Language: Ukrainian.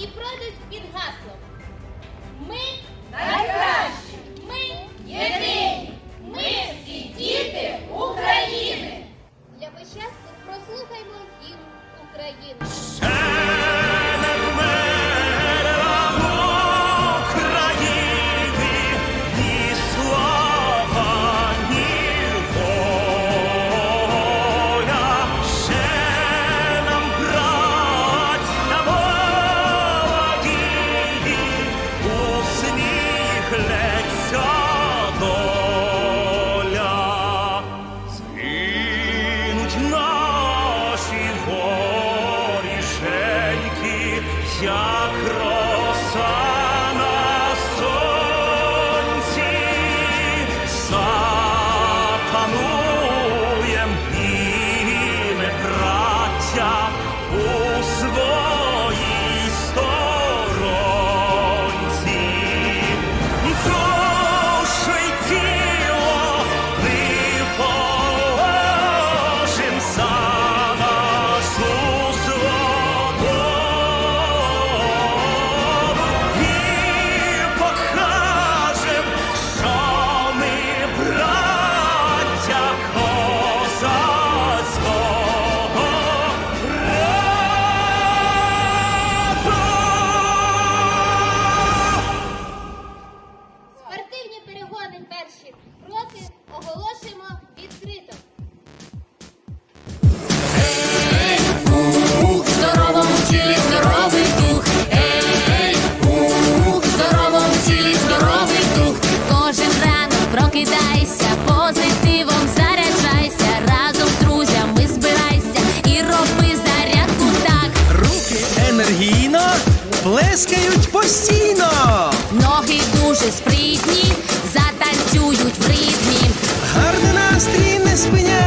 які пройдуть під гаслом. Ми job. Запрошуємо відкрито. Ух, в здоровому тілі здоровий дух. Ей, ух, в здоровому тілі здоровий дух. Кожен ранок прокидайся, позитивом заряджайся. Разом з друзями збирайся і роби зарядку так. Руки енергійно плескають постійно. Ноги дуже спритні, затанцюють